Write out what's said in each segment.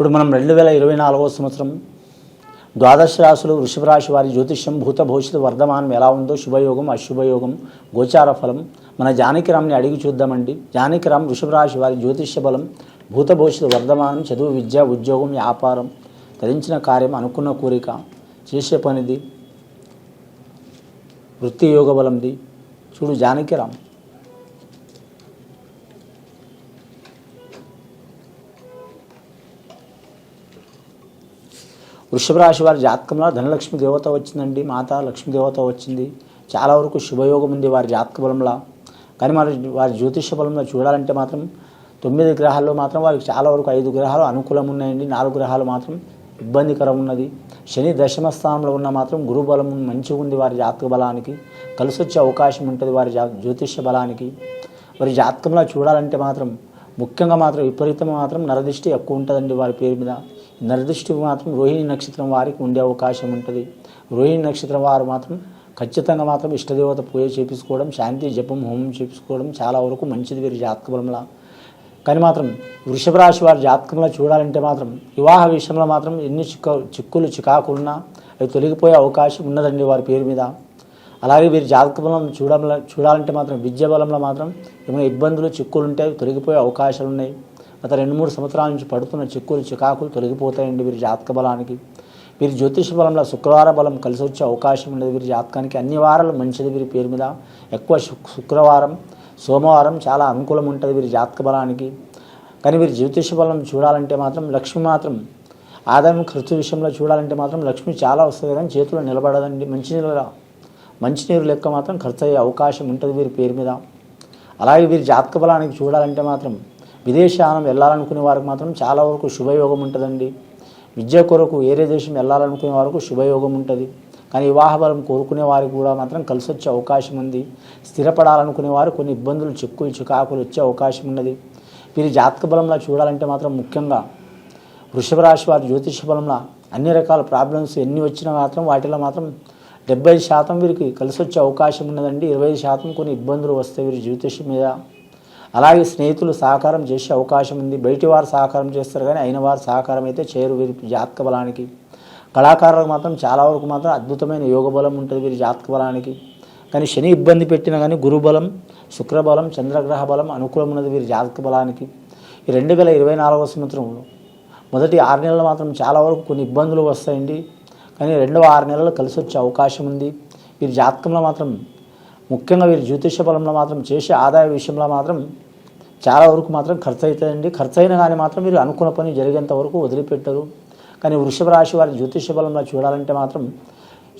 ఇప్పుడు మనం రెండు వేల ఇరవై నాలుగవ సంవత్సరం ద్వాదశ రాశులు వృషభ రాశి వారి జ్యోతిష్యం భూత భవిష్యత్తు వర్ధమానం ఎలా ఉందో శుభయోగం అశుభయోగం గోచార ఫలం మన జానకిరామ్ని అడిగి చూద్దామండి. జానకిరామ్ వృషభ రాశి వారి జ్యోతిష్య బలం భూత భవిష్యత్తు వర్ధమానం చదువు విద్య ఉద్యోగం వ్యాపారం ధరించిన కార్యం అనుకున్న కోరిక చేసే పనిది వృత్తి యోగ బలంది. చూడు జానకిరామ్ వృషభ రాశి వారి జాతకంలో ధనలక్ష్మి దేవత వచ్చిందండి మాత లక్ష్మీ దేవత వచ్చింది. చాలా వరకు శుభయోగం ఉంది వారి జాతక బలంలో. కానీ మరి వారి జ్యోతిష బలంలో చూడాలంటే మాత్రం తొమ్మిది గ్రహాల్లో మాత్రం వారికి చాలా వరకు ఐదు గ్రహాలు అనుకూలం ఉన్నాయండి. నాలుగు గ్రహాలు మాత్రం ఇబ్బందికరం ఉన్నది. శని దశమ స్థానంలో ఉన్న మాత్రం గురు బలం మంచిగా ఉంది వారి జాతక బలానికి. కలిసి వచ్చే అవకాశం ఉంటుంది వారి జా జ్యోతిష బలానికి. వారి జాతకంలో చూడాలంటే మాత్రం ముఖ్యంగా మాత్రం విపరీతంగా మాత్రం నరదృష్టి ఎక్కువ ఉంటుందండి వారి పేరు మీద. నరదృష్టి మాత్రం రోహిణి నక్షత్రం వారికి ఉండే అవకాశం ఉంటుంది. రోహిణి నక్షత్రం వారు మాత్రం ఖచ్చితంగా మాత్రం ఇష్టదేవత పూజ చేపించుకోవడం శాంతి జపం హోమం చేపించుకోవడం చాలా వరకు మంచిది వీరి జాతక బలంలో కానీ మాత్రం వృషభ రాశి వారి జాతకంలో చూడాలంటే మాత్రం వివాహ విషయంలో మాత్రం ఎన్ని చిక్కు చిక్కులు చికాకులున్నా అవి తొలగిపోయే అవకాశం ఉన్నదండి వారి పేరు మీద. అలాగే వీరి జాతక బలం చూడాల చూడాలంటే మాత్రం విద్య బలంలో మాత్రం ఏమైనా ఇబ్బందులు చిక్కులు ఉంటే అవి తొలగిపోయే అవకాశాలు ఉన్నాయి గత రెండు మూడు సంవత్సరాల నుంచి పడుతున్న చిక్కులు చికాకులు తొలగిపోతాయండి వీరి జాతక బలానికి. వీరి జ్యోతిష బలంలో శుక్రవార బలం కలిసి వచ్చే అవకాశం ఉండదు వీరి జాతకానికి. అన్ని వారాలు మంచిది వీరి పేరు మీద. ఎక్కువ శుక్రవారం సోమవారం చాలా అనుకూలం ఉంటుంది వీరి జాతక బలానికి. కానీ వీరి జ్యోతిష బలం చూడాలంటే మాత్రం లక్ష్మి మాత్రం ఆదాయం ఖర్చు విషయంలో చూడాలంటే మాత్రం లక్ష్మి చాలా వస్తుంది కానీ చేతిలో నిలబడదండి. మంచినీళ్ళ మంచినీరు లెక్క మాత్రం ఖర్చు అయ్యే అవకాశం ఉంటుంది వీరి పేరు మీద. అలాగే వీరి జాతక బలానికి చూడాలంటే మాత్రం విదేశానం వెళ్ళాలనుకునే వారికి మాత్రం చాలా వరకు శుభయోగం ఉంటుందండి. విద్య కొరకు వేరే దేశం వెళ్ళాలనుకునే వారికి శుభయోగం ఉంటుంది. కానీ వివాహ బలం కోరుకునే వారికి కూడా మాత్రం కలిసి వచ్చే అవకాశం ఉంది. స్థిరపడాలనుకునే వారు కొన్ని ఇబ్బందులు చిక్కులు చికాకులు వచ్చే అవకాశం ఉన్నది. వీరి జాతక బలంలో చూడాలంటే మాత్రం ముఖ్యంగా వృషభ రాశి వారి జ్యోతిష బలంలో అన్ని రకాల ప్రాబ్లమ్స్ ఎన్ని వచ్చినా మాత్రం వాటిలో మాత్రం డెబ్బై శాతం వీరికి కలిసి వచ్చే అవకాశం ఉన్నదండి. ఇరవై శాతం కొన్ని ఇబ్బందులు వస్తాయి వీరి జ్యోతిషం మీద. అలాగే స్నేహితులు సహకారం చేసే అవకాశం ఉంది. బయటి వారు సహకారం చేస్తారు కానీ అయిన వారు సహకారం అయితే చేయరు వీరి జాతక బలానికి. కళాకారులకు మాత్రం చాలా వరకు మాత్రం అద్భుతమైన యోగ బలం ఉంటుంది వీరి జాతక బలానికి. కానీ శని ఇబ్బంది పెట్టినా కానీ గురుబలం శుక్రబలం చంద్రగ్రహ బలం అనుకూలం ఉన్నది వీరి జాతక బలానికి. ఈ రెండు వేల ఇరవై నాలుగవ సంవత్సరంలో మొదటి ఆరు నెలలు మాత్రం చాలా వరకు కొన్ని ఇబ్బందులు వస్తాయండి. కానీ రెండవ ఆరు నెలలు కలిసి వచ్చే అవకాశం ఉంది. వీరి జాతకంలో మాత్రం ముఖ్యంగా వీరు జ్యోతిష బలంలో మాత్రం చేసే ఆదాయ విషయంలో మాత్రం చాలా వరకు మాత్రం ఖర్చు అవుతుందండి ఖర్చు అయినా కానీ మాత్రం మీరు అనుకున్న పని జరిగేంత వరకు వదిలిపెట్టరు. కానీ వృషభ రాశి వారి జ్యోతిష బలంలో చూడాలంటే మాత్రం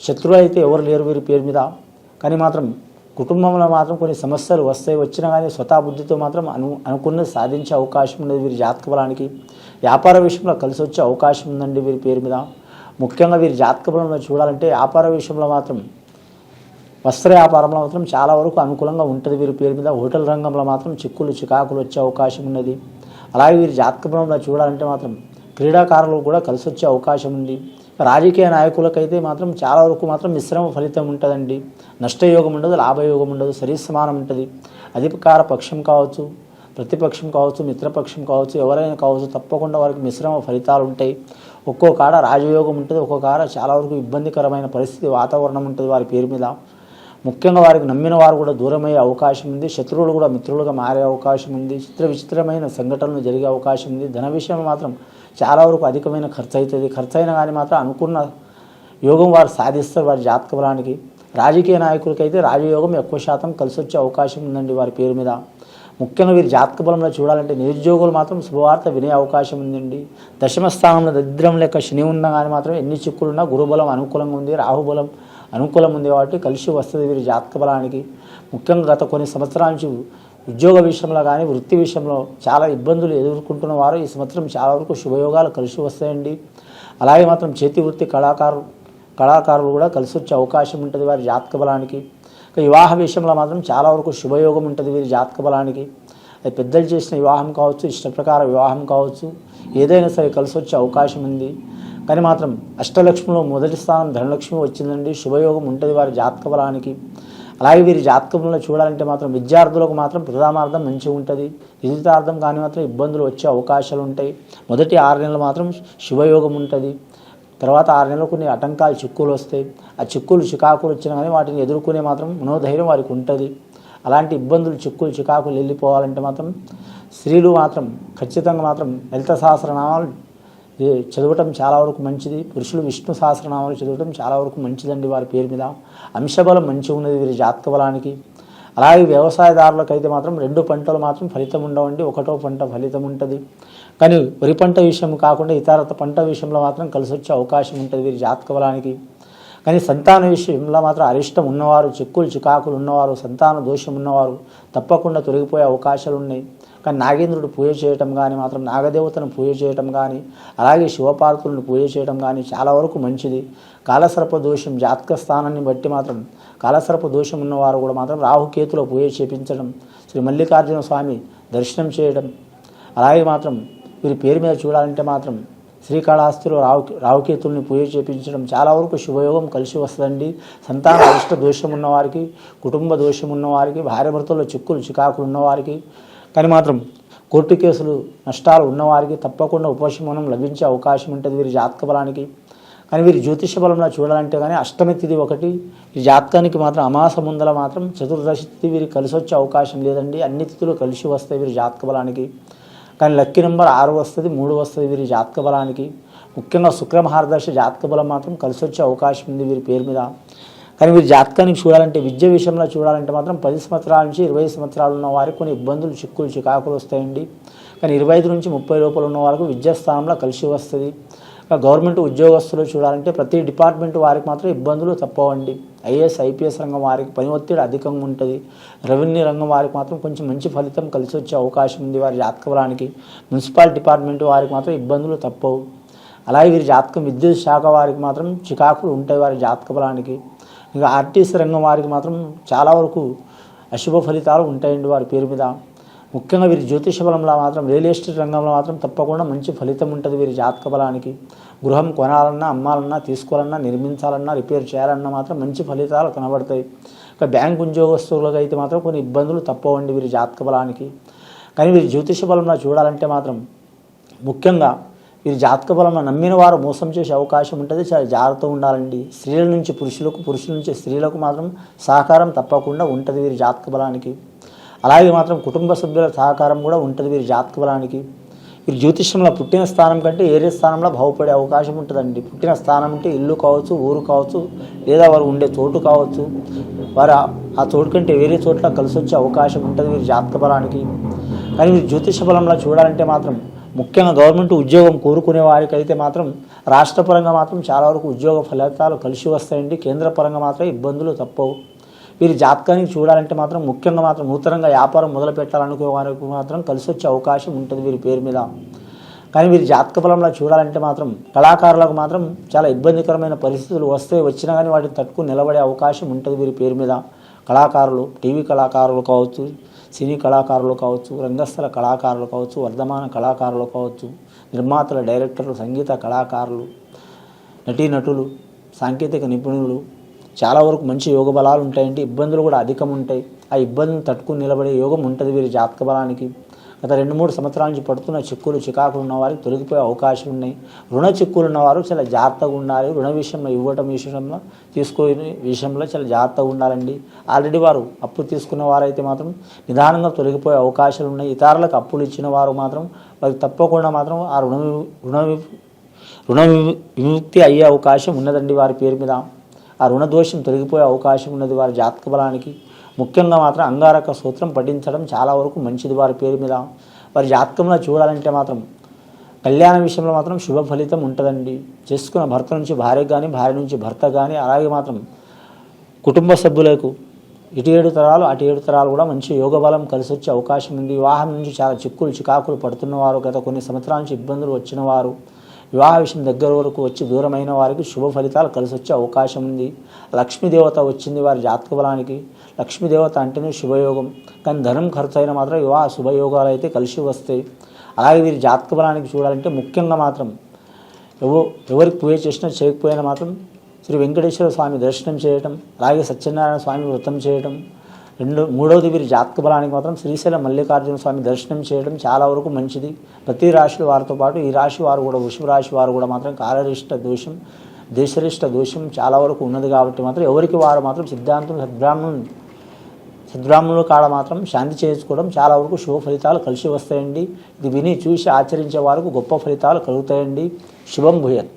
శత్రువులు అయితే ఎవరు లేరు వీరి పేరు మీద. కానీ మాత్రం కుటుంబంలో మాత్రం కొన్ని సమస్యలు వస్తాయి వచ్చినా కానీ స్వతా బుద్ధితో మాత్రం అను అనుకున్నది సాధించే అవకాశం ఉన్నది వీరి జాతక బలానికి. వ్యాపార విషయంలో కలిసి వచ్చే అవకాశం ఉందండి వీరి పేరు మీద. ముఖ్యంగా వీరి జాతక బలంలో చూడాలంటే వ్యాపార విషయంలో మాత్రం వస్త్ర వ్యాపారంలో మాత్రం చాలా వరకు అనుకూలంగా ఉంటుంది వీరి పేరు మీద. హోటల్ రంగంలో మాత్రం చిక్కులు చికాకులు వచ్చే అవకాశం ఉన్నది. అలాగే వీరి జాతక చూడాలంటే మాత్రం క్రీడాకారులు కూడా కలిసి వచ్చే అవకాశం ఉంది. రాజకీయ నాయకులకైతే మాత్రం చాలా వరకు మాత్రం మిశ్రమ ఫలితం ఉంటుందండి. నష్టయోగం ఉండదు లాభయోగం ఉండదు సరి సమానం ఉంటుంది. అధికార పక్షం కావచ్చు ప్రతిపక్షం కావచ్చు మిత్రపక్షం కావచ్చు ఎవరైనా కావచ్చు తప్పకుండా వారికి మిశ్రమ ఫలితాలు ఉంటాయి. ఒక్కో కాడ రాజయోగం ఉంటుంది ఒక్కో కాడ చాలా వరకు ఇబ్బందికరమైన పరిస్థితి వాతావరణం ఉంటుంది వారి పేరు మీద. ముఖ్యంగా వారికి నమ్మిన వారు కూడా దూరమయ్యే అవకాశం ఉంది. శత్రువులు కూడా మిత్రులుగా మారే అవకాశం ఉంది. చిత్ర విచిత్రమైన సంఘటనలు జరిగే అవకాశం ఉంది. ధన విషయంలో మాత్రం చాలా వరకు అధికమైన ఖర్చు అవుతుంది ఖర్చు అయినా కానీ మాత్రం అనుకున్న యోగం వారు సాధిస్తారు. వారి జాతక బలానికి రాజకీయ నాయకులకైతే రాజయోగం ఎక్కువ శాతం కలిసి వచ్చే అవకాశం ఉందండి వారి పేరు మీద. ముఖ్యంగా వీరి జాతక బలంలో చూడాలంటే నిరుద్యోగులు మాత్రం శుభవార్త వినే అవకాశం ఉందండి. దశమ స్థానంలో దరిద్రం లెక్క శని ఉన్నా కానీ మాత్రం ఎన్ని చిక్కులున్నా గురుబలం అనుకూలంగా ఉంది. రాహుబలం అనుకూలం ఉంది కాబట్టి కలిసి వస్తుంది వీరి జాతక బలానికి. ముఖ్యంగా గత కొన్ని సంవత్సరాల నుంచి ఉద్యోగ విషయంలో కానీ వృత్తి విషయంలో చాలా ఇబ్బందులు ఎదుర్కొంటున్న వారు ఈ సంవత్సరం చాలా వరకు శుభయోగాలు కలిసి వస్తాయండి. అలాగే మాత్రం చేతి వృత్తి కళాకారు కళాకారులు కూడా కలిసి వచ్చే అవకాశం ఉంటుంది వారి జాతక బలానికి. వివాహ విషయంలో మాత్రం చాలా వరకు శుభయోగం ఉంటుంది వీరి జాతక బలానికి. అది పెద్దలు చేసిన వివాహం కావచ్చు ఇష్ట ప్రకార వివాహం కావచ్చు ఏదైనా సరే కలిసి వచ్చే అవకాశం ఉంది. కానీ మాత్రం అష్టలక్ష్మిలో మొదటి స్థానం ధనలక్ష్మి వచ్చిందండి. శుభయోగం ఉంటుంది వారి జాతక బలానికి అలాగే వీరి జాతకంలో చూడాలంటే మాత్రం విద్యార్థులకు మాత్రం ప్రధానార్థం మంచిగా ఉంటుంది. ద్వితీయార్థం కానీ మాత్రం ఇబ్బందులు వచ్చే అవకాశాలు ఉంటాయి. మొదటి ఆరు నెలలు మాత్రం శుభయోగం ఉంటుంది. తర్వాత ఆరు నెలలు కొన్ని ఆటంకాలు చిక్కులు వస్తాయి. ఆ చిక్కులు చికాకులు వచ్చినా కానీ వాటిని ఎదుర్కొనే మాత్రం మనోధైర్యం వారికి ఉంటుంది. అలాంటి ఇబ్బందులు చిక్కులు చికాకులు వెళ్ళిపోవాలంటే మాత్రం స్త్రీలు మాత్రం ఖచ్చితంగా మాత్రం లలిత సహస్రనామాలు చదవటం చాలా వరకు మంచిది. పురుషులు విష్ణు సహస్రనామాలు చదవటం చాలా వరకు మంచిదండి వారి పేరు మీద. అంశబలం మంచిగా ఉన్నది వీరి జాతక బలానికి. అలాగే వ్యవసాయదారులకు అయితే మాత్రం రెండు పంటలు మాత్రం ఫలితం ఉండవండి. ఒకటో పంట ఫలితం ఉంటుంది. కానీ వరి పంట విషయం కాకుండా ఇతర పంట విషయంలో మాత్రం కలిసి వచ్చే అవకాశం ఉంటుంది వీరి జాతక బలానికి. కానీ సంతాన విషయంలో మాత్రం అరిష్టం ఉన్నవారు చిక్కులు చికాకులు ఉన్నవారు సంతాన దోషం ఉన్నవారు తప్పకుండా తొలగిపోయే అవకాశాలు ఉన్నాయి. కానీ నాగేంద్రుడు పూజ చేయటం కానీ మాత్రం నాగదేవతను పూజ చేయటం కానీ అలాగే శివపార్వతులను పూజ చేయటం కానీ చాలా వరకు మంచిది. కాలసర్ప దోషం జాతక స్థానాన్ని బట్టి మాత్రం కాలసర్ప దోషం ఉన్నవారు కూడా మాత్రం రాహుకేతులో పూజ చేపించడం శ్రీ మల్లికార్జున స్వామి దర్శనం చేయడం. అలాగే మాత్రం వీరి పేరు మీద చూడాలంటే మాత్రం శ్రీకాళహస్తిలో రావు రావుకేతుల్ని పూజ చేపించడం చాలా వరకు శుభయోగం కలిసి వస్తుందండి. సంతాన అరిష్ట దోషం ఉన్నవారికి కుటుంబ దోషం ఉన్నవారికి భార్యభర్తల్లో చిక్కులు చికాకులు ఉన్నవారికి కానీ మాత్రం కోర్టు కేసులు నష్టాలు ఉన్నవారికి తప్పకుండా ఉపశమనం లభించే అవకాశం ఉంటుంది వీరి జాతక బలానికి. కానీ వీరి జ్యోతిష బలంలో చూడాలంటే కానీ అష్టమి తిథి ఒకటి ఈ జాతకానికి మాత్రం అమాస ముందల మాత్రం చతుర్దశి తిథి వీరికి కలిసి వచ్చే అవకాశం లేదండి. అన్ని తిథులు కలిసి వస్తాయి వీరి జాతక బలానికి. కానీ లక్కీ నెంబర్ ఆరు వస్తుంది మూడు వస్తుంది వీరి జాతక బలానికి. ముఖ్యంగా శుక్రమహారదర్శ జాతక బలం మాత్రం కలిసి వచ్చే అవకాశం ఉంది వీరి పేరు మీద. కానీ మీరు జాతకానికి చూడాలంటే విద్య విషయంలో చూడాలంటే మాత్రం పది సంవత్సరాల నుంచి ఇరవై సంవత్సరాలు ఉన్న వారికి కొన్ని ఇబ్బందులు చిక్కులు చికాకులు వస్తాయండి. కానీ ఇరవై ఐదు నుంచి ముప్పై లోపల ఉన్న వారికి విద్యాస్థానంలో కలిసి వస్తుంది. గవర్నమెంట్ ఉద్యోగస్తులు చూడాలంటే ప్రతి డిపార్ట్మెంట్ వారికి మాత్రం ఇబ్బందులు తప్పవండి. ఐఏఎస్ ఐపీఎస్ రంగం వారికి పని ఒత్తిడి అధికంగా ఉంటుంది. రెవెన్యూ రంగం వారికి మాత్రం కొంచెం మంచి ఫలితం కలిసి వచ్చే అవకాశం ఉంది వారి జాతక బలానికి మున్సిపల్ డిపార్ట్మెంట్ వారికి మాత్రం ఇబ్బందులు తప్పవు. అలాగే వీరి జాతకం విద్యుత్ శాఖ వారికి మాత్రం చికాకులు ఉంటాయి వారి జాతక బలానికి ఇంకా ఆర్టీసీ రంగం వారికి మాత్రం చాలా వరకు అశుభ ఫలితాలు ఉంటాయండి వారి పేరు మీద. ముఖ్యంగా వీరి జ్యోతిష బలంలో మాత్రం రియల్ ఎస్టేట్ రంగంలో మాత్రం తప్పకుండా మంచి ఫలితం ఉంటుంది వీరి జాతక బలానికి. గృహం కొనాలన్నా అమ్మాలన్నా తీసుకోవాలన్నా నిర్మించాలన్నా రిపేర్ చేయాలన్నా మాత్రం మంచి ఫలితాలు కనబడతాయి. ఇక బ్యాంక్ ఉద్యోగస్తులకు అయితే మాత్రం కొన్ని ఇబ్బందులు తప్పవండి వీరి జాతక బలానికి. కానీ వీరి జ్యోతిష బలంలో చూడాలంటే మాత్రం ముఖ్యంగా వీరి జాతక బలంలో నమ్మిన వారు మోసం చేసే అవకాశం ఉంటుంది. చాలా జాగ్రత్త ఉండాలండి. స్త్రీల నుంచి పురుషులకు పురుషుల నుంచి స్త్రీలకు మాత్రం సహకారం తప్పకుండా ఉంటుంది వీరి జాతక బలానికి. అలాగే మాత్రం కుటుంబ సభ్యుల సహకారం కూడా ఉంటుంది వీరి జాతక బలానికి. వీరి జ్యోతిష్యంలో పుట్టిన స్థానం కంటే ఏరే స్థానంలో బాగుపడే అవకాశం ఉంటుందండి. పుట్టిన స్థానం అంటే ఇల్లు కావచ్చు ఊరు కావచ్చు లేదా వారు ఉండే చోటు కావచ్చు. వారు ఆ- చోటు కంటే వేరే చోట్ల కలిసి వచ్చే అవకాశం ఉంటుంది వీరి జాతక బలానికి. కానీ వీరి జ్యోతిష బలంలో చూడాలంటే మాత్రం ముఖ్యంగా గవర్నమెంట్ ఉద్యోగం కోరుకునే వారికి అయితే మాత్రం రాష్ట్ర పరంగా మాత్రం చాలా వరకు ఉద్యోగ ఫలితాలు కలిసి వస్తాయండి. కేంద్ర పరంగా మాత్రం ఇబ్బందులు తప్పవు. వీరి జాతకానికి చూడాలంటే మాత్రం ముఖ్యంగా మాత్రం నూతనంగా వ్యాపారం మొదలు పెట్టాలనుకునే వారికి మాత్రం కలిసి వచ్చే అవకాశం ఉంటుంది వీరి పేరు మీద. కానీ వీరి జాతక ఫలంలో చూడాలంటే మాత్రం కళాకారులకు మాత్రం చాలా ఇబ్బందికరమైన పరిస్థితులు వస్తే వచ్చినా కానీ వాటిని తట్టుకుని నిలబడే అవకాశం ఉంటుంది వీరి పేరు మీద. కళాకారులు టీవీ కళాకారులు కావచ్చు సినీ కళాకారులు కావచ్చు రంగస్థల కళాకారులు కావచ్చు వర్ధమాన కళాకారులు కావచ్చు నిర్మాతల డైరెక్టర్లు సంగీత కళాకారులు నటీనటులు సాంకేతిక నిపుణులు చాలా వరకు మంచి యోగ బలాలు ఉంటాయండి. ఇబ్బందులు కూడా అధికం ఉంటాయి. ఆ ఇబ్బందిని తట్టుకుని నిలబడే యోగం ఉంటుంది వీరి జాతక బలానికి. గత రెండు మూడు సంవత్సరాల నుంచి పడుతున్న చిక్కులు చికాకులు ఉన్నవారికి తొలగిపోయే అవకాశం ఉన్నాయి. రుణ చిక్కులు ఉన్నవారు చాలా జాగ్రత్తగా ఉండాలి. రుణ విషయంలో ఇవ్వటం విషయంలో తీసుకునే విషయంలో చాలా జాగ్రత్తగా ఉండాలండి. ఆల్రెడీ వారు అప్పు తీసుకున్న వారైతే మాత్రం నిదానంగా తొలగిపోయే అవకాశాలు ఉన్నాయి. ఇతరులకు అప్పులు ఇచ్చిన వారు మాత్రం వారికి తప్పకుండా మాత్రం ఆ రుణ రుణ రుణ విముక్తి అయ్యే అవకాశం ఉన్నదండి వారి పేరు మీద. ఆ రుణ దోషం తొలగిపోయే అవకాశం ఉన్నది వారి జాతక బలానికి. ముఖ్యంగా మాత్రం అంగారక సూత్రం పఠించడం చాలా వరకు మంచిది వారి పేరు మీద. వారి జాతకంలో చూడాలంటే మాత్రం కళ్యాణ విషయంలో మాత్రం శుభ ఫలితం ఉంటుందండి. చేసుకున్న భర్త నుంచి భార్య కానీ భార్య నుంచి భర్త కానీ అలాగే మాత్రం కుటుంబ సభ్యులకు ఇటు ఏడు తరాలు అటు ఏడు తరాలు కూడా మంచి యోగ బలం కలిసి వచ్చే అవకాశం ఉంది. వివాహం నుంచి చాలా చిక్కులు చికాకులు పడుతున్నవారు గత కొన్ని సంవత్సరాల నుంచి ఇబ్బందులు వచ్చిన వారు వివాహ విషయం దగ్గర వరకు వచ్చి దూరమైన వారికి శుభ ఫలితాలు కలిసి వచ్చే అవకాశం ఉంది. లక్ష్మీదేవత వచ్చింది వారి జాతక బలానికి. లక్ష్మీదేవత అంటేనే శుభయోగం. కానీ ధనం ఖర్చు మాత్రం వివాహ శుభయోగాలు అయితే కలిసి వస్తాయి. అలాగే వీరి జాతక బలానికి చూడాలంటే ముఖ్యంగా మాత్రం ఎవ ఎవరికి పూజ చేసినా చేయకపోయినా మాత్రం శ్రీ వెంకటేశ్వర స్వామి దర్శనం చేయటం అలాగే సత్యనారాయణ స్వామి వ్రతం చేయటం రెండు మూడవది వీరి జాతక బలానికి మాత్రం శ్రీశైల మల్లికార్జున స్వామి దర్శనం చేయడం చాలా వరకు మంచిది. ప్రతి రాశి వారితో పాటు ఈ రాశి వారు కూడా వృషభ రాశి వారు కూడా మాత్రం కాలరిష్ట దోషం దేశరిష్ట దోషం చాలా వరకు ఉన్నది కాబట్టి మాత్రం ఎవరికి వారు మాత్రం సిద్ధాంతం సద్బ్రాహ్మణం సద్బ్రాహ్మణుల కాడ మాత్రం శాంతి చేసుకోవడం చాలా వరకు శుభ ఫలితాలు కలిసి వస్తాయండి. ఇది విని చూసి ఆచరించే వారికి గొప్ప ఫలితాలు కలుగుతాయండి. శుభం భూయత్.